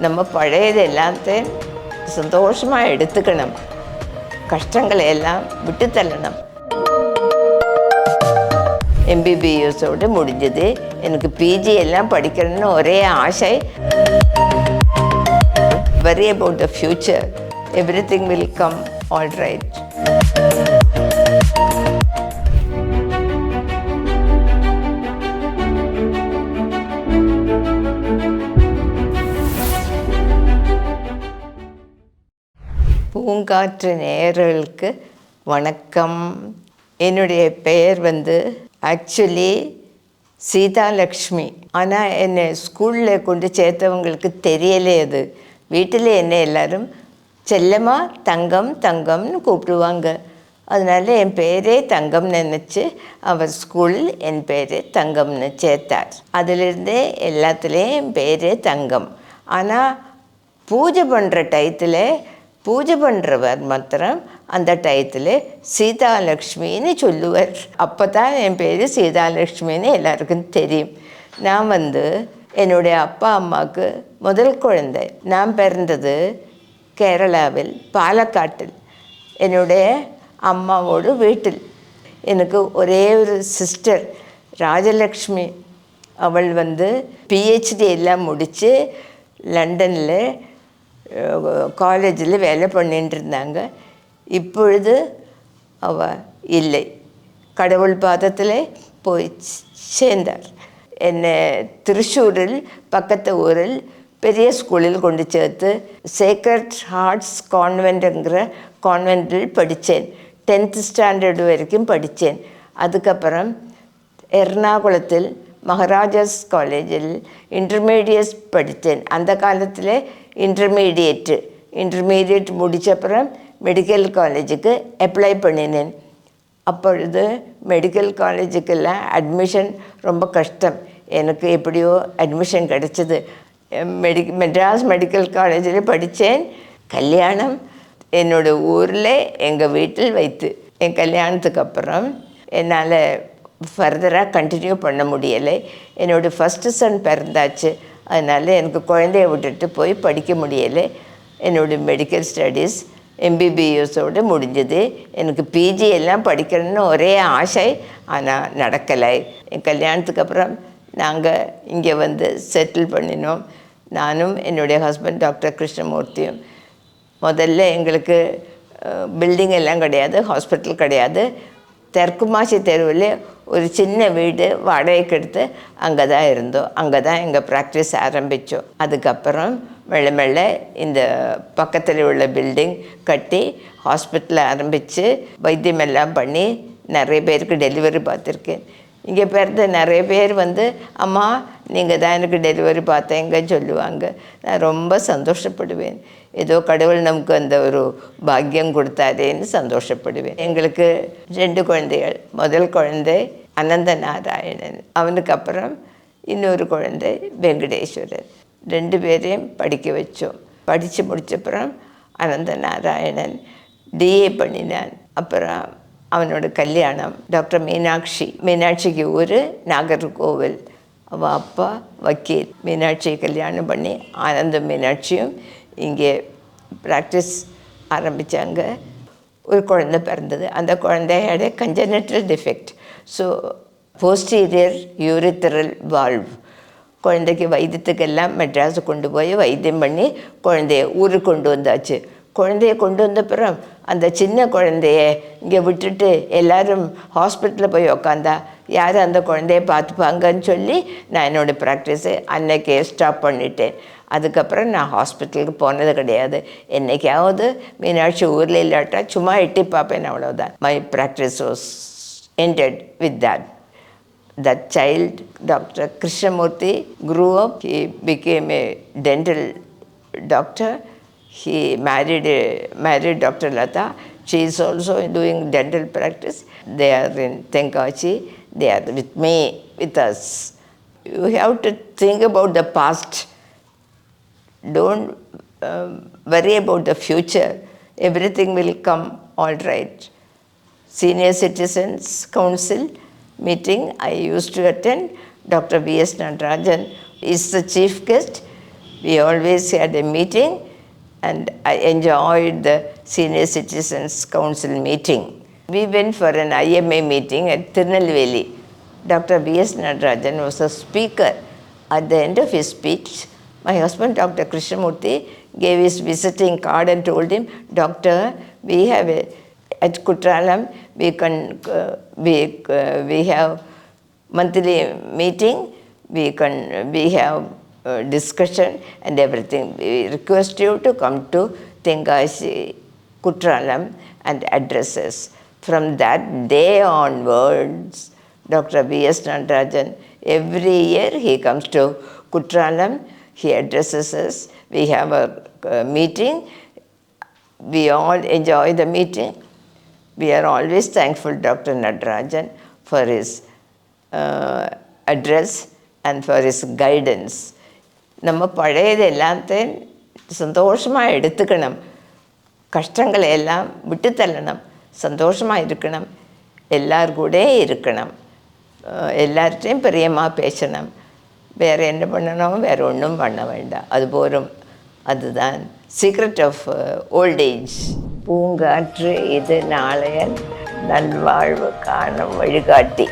நம்ம பழையது எல்லாத்தையும் சந்தோஷமாக எடுத்துக்கணும் கஷ்டங்களை எல்லாம் விட்டுத்தள்ளணும் எம்பிபிஎஸோடு முடிஞ்சது எனக்கு பிஜி எல்லாம் படிக்கணும்னு ஒரே ஆசை worry about the future everything will come all right Poongaatru நேயர்களுக்கு வணக்கம். என்னுடைய பெயர் வந்து ஆக்சுவலி சீதாலக்ஷ்மி. ஆனால் என்னை ஸ்கூலில் கொண்டு சேர்த்தவங்களுக்கு தெரியலே அது. வீட்டில் என்னை எல்லாரும் செல்லமாக தங்கம் தங்கம்னு கூப்பிடுவாங்க. அதனால் என் பேரே தங்கம் நினச்சி அவர் ஸ்கூலில் என் பேர் தங்கம்னு சேர்த்தார். அதிலிருந்தே எல்லாத்துலேயும் என் பேரே தங்கம். ஆனால் பூஜை பண்ணுற டயத்தில் பூஜை பண்ணுறவர் மாத்திரம் அந்த டயத்தில் சீதாலக்ஷ்மின்னு சொல்லுவார். அப்போ தான் என் பேர் சீதாலக்ஷ்மின்னு எல்லாருக்கும் தெரியும். நான் வந்து என்னுடைய அப்பா அம்மாவுக்கு முதல் குழந்தை. நான் பிறந்தது கேரளாவில் பாலக்காட்டில். என்னுடைய அம்மாவோட வீட்டில். எனக்கு ஒரே ஒரு சிஸ்டர் ராஜலக்ஷ்மி. அவள் வந்து பிஹெச்டி எல்லாம் முடித்து லண்டனில் காலேஜில் வேலை பண்ணிட்டு இருந்தாங்க இப்பொழுது அவ இல்லை. கடவுள் பாதத்தில் போய் சேர்ந்தார். என்னை திருச்சூரில் பக்கத்து ஊரில் பெரிய ஸ்கூலில் கொண்டு சேர்த்து சேக்ரட் ஹார்ட்ஸ் கான்வென்ட்டுங்கிற கான்வென்ட்டில் படித்தேன். டென்த்து ஸ்டாண்டர்டு வரைக்கும் படித்தேன். அதுக்கப்புறம் எர்ணாகுளத்தில் மகாராஜாஸ் காலேஜில் இன்டர்மீடியட் படித்தேன். அந்த காலத்தில் இன்டர்மீடியேட்டு இன்டர்மீடியட் முடித்தப்புறம் மெடிக்கல் காலேஜுக்கு அப்ளை பண்ணினேன். அப்பொழுது மெடிக்கல் காலேஜுக்கெல்லாம் அட்மிஷன் ரொம்ப கஷ்டம். எனக்கு எப்படியோ அட்மிஷன் கிடச்சிது. மெடி மெட்ராஸ் மெடிக்கல் காலேஜில் படித்தேன் கல்யாணம் என்னோட ஊரில் எங்கள் வீட்டில் வைத்து. என் கல்யாணத்துக்கு அப்புறம் என்னால் ஃபர்தராக கண்டினியூ பண்ண முடியலை. என்னோடய ஃபஸ்ட்டு சன் பிறந்தாச்சு. அதனால் எனக்கு குழந்தைய விட்டுட்டு போய் படிக்க முடியலை. என்னோடய மெடிக்கல் ஸ்டடீஸ் எம்பிபிஎஸோடு முடிஞ்சது. எனக்கு பிஜி எல்லாம் படிக்கணும்னு ஒரே ஆசை ஆனால் நடக்கலை. என் கல்யாணத்துக்கு அப்புறம் நாங்கள் இங்கே வந்து செட்டில் பண்ணினோம். நானும் என்னுடைய ஹஸ்பண்ட் டாக்டர் கிருஷ்ணமூர்த்தியும். முதல்ல எங்களுக்கு பில்டிங் எல்லாம் கிடையாது ஹாஸ்பிட்டல் கிடையாது. தெற்கு மாசி தெருவில் ஒரு சின்ன வீடு வாடகைக்கு எடுத்து அங்கே தான் இருந்தோம். அங்கே தான் எங்கள் ப்ராக்டிஸ் ஆரம்பித்தோம் அதுக்கப்புறம் மெல்ல மெல்ல இந்த பக்கத்தில் உள்ள பில்டிங் கட்டி ஹாஸ்பிட்டல் ஆரம்பித்து வைத்தியம் எல்லாம் பண்ணி நிறைய பேருக்கு டெலிவரி பார்த்துருக்கேன். இங்கே பிறந்த நிறைய பேர் வந்து அம்மா நீங்கள் தான் எனக்கு டெலிவரி பார்த்தேங்க சொல்லுவாங்க. நான் ரொம்ப சந்தோஷப்படுவேன். ஏதோ கடவுள் நமக்கு அந்த ஒரு பாக்கியம் கொடுத்தாரேன்னு சந்தோஷப்படுவேன். எங்களுக்கு ரெண்டு குழந்தைகள். முதல் குழந்தை அனந்த நாராயணன். அவனுக்கு அப்புறம் இன்னொரு குழந்தை வெங்கடேஸ்வரர் ரெண்டு பேரையும் படிக்க வச்சோம். படித்து முடிச்சப்புறம் அனந்த நாராயணன். டிஏ பண்ணினான். அப்புறம் அவனோட கல்யாணம் டாக்டர் மீனாட்சி மீனாட்சிக்கு ஊர் நாகர்கோவில் அவள் அப்பா வக்கீல் மீனாட்சியை கல்யாணம் பண்ணி ஆனந்த மீனாட்சியும் இங்கே ப்ராக்டிஸ் ஆரம்பித்தாங்க ஒரு குழந்தை பிறந்தது அந்த குழந்தையோட congenital defect so posterior urethral valve குழந்தைக்கு வைத்தியத்துக்கெல்லாம் மெட்ராஸு கொண்டு போய் வைத்தியம் பண்ணி குழந்தைய ஊருக்கு கொண்டு வந்தாச்சு குழந்தைய கொண்டு வந்த பிறகு அந்த சின்ன குழந்தைய இங்கே விட்டுட்டு எல்லாரும் ஹாஸ்பிட்டலில் போய் உக்காந்தா யார் அந்த குழந்தைய பார்த்துப்பாங்கன்னு சொல்லி நான் என்னோடய ப்ராக்டிஸை அன்னைக்கே ஸ்டாப் பண்ணிட்டேன். அதுக்கப்புறம் நான் ஹாஸ்பிட்டலுக்கு போனது கிடையாது. என்னைக்காவது மீனாட்சி ஊரில் இல்லாட்டா சும்மா எட்டி பார்ப்பேன் அவ்வளோதான் my practice was ended with that the child doctor Krishnamurthy grew up he became a dental doctor He married a, married Dr. Lata. She is also doing dental practice. They are in Tenkachi. They are with me, with us. You have to think about the past. Don't um, worry about the future. Everything will come all right. Senior Citizens Council meeting I used to attend. Dr. V.S. Natarajan is the chief guest. we always had a meeting and I enjoyed the Senior Citizens Council meeting. We went for an IMA meeting at Tirunelveli. Dr. B.S. Natarajan was a speaker. At the end of his speech, my husband, Dr. Krishnamurthy, gave his visiting card and told him, Doctor, we have a, at Kutralam, we can, uh, we, uh, we have monthly meeting, we can, we have uh, discussion and everything. We request you to come to Tengashi, Kutralam and address us. From that day onwards, Dr. B.S. Natarajan, every year he comes to Kutralam, he addresses us, we have a uh, meeting, we all enjoy the meeting. We are always thankful, Dr. Natarajan, for his uh, address and for his guidance. நம்ம பழையது எல்லாத்தையும் சந்தோஷமாக எடுத்துக்கணும் கஷ்டங்களை எல்லாம் விட்டு தள்ளணும் சந்தோஷமாக இருக்கணும் எல்லார் கூட இருக்கணும் அஹ் எல்லார்கிட்டையும் பிரியமாக பேசணும் வேறு என்ன பண்ணணும் வேறு ஒன்றும் பண்ண வேண்டாம் அது போரும் அதுதான் சீக்ரெட் ஆஃப் ஓல்டேஜ் பூங்காற்று இது நாளைய நல்வாழ்வு காணும் வழிகாட்டி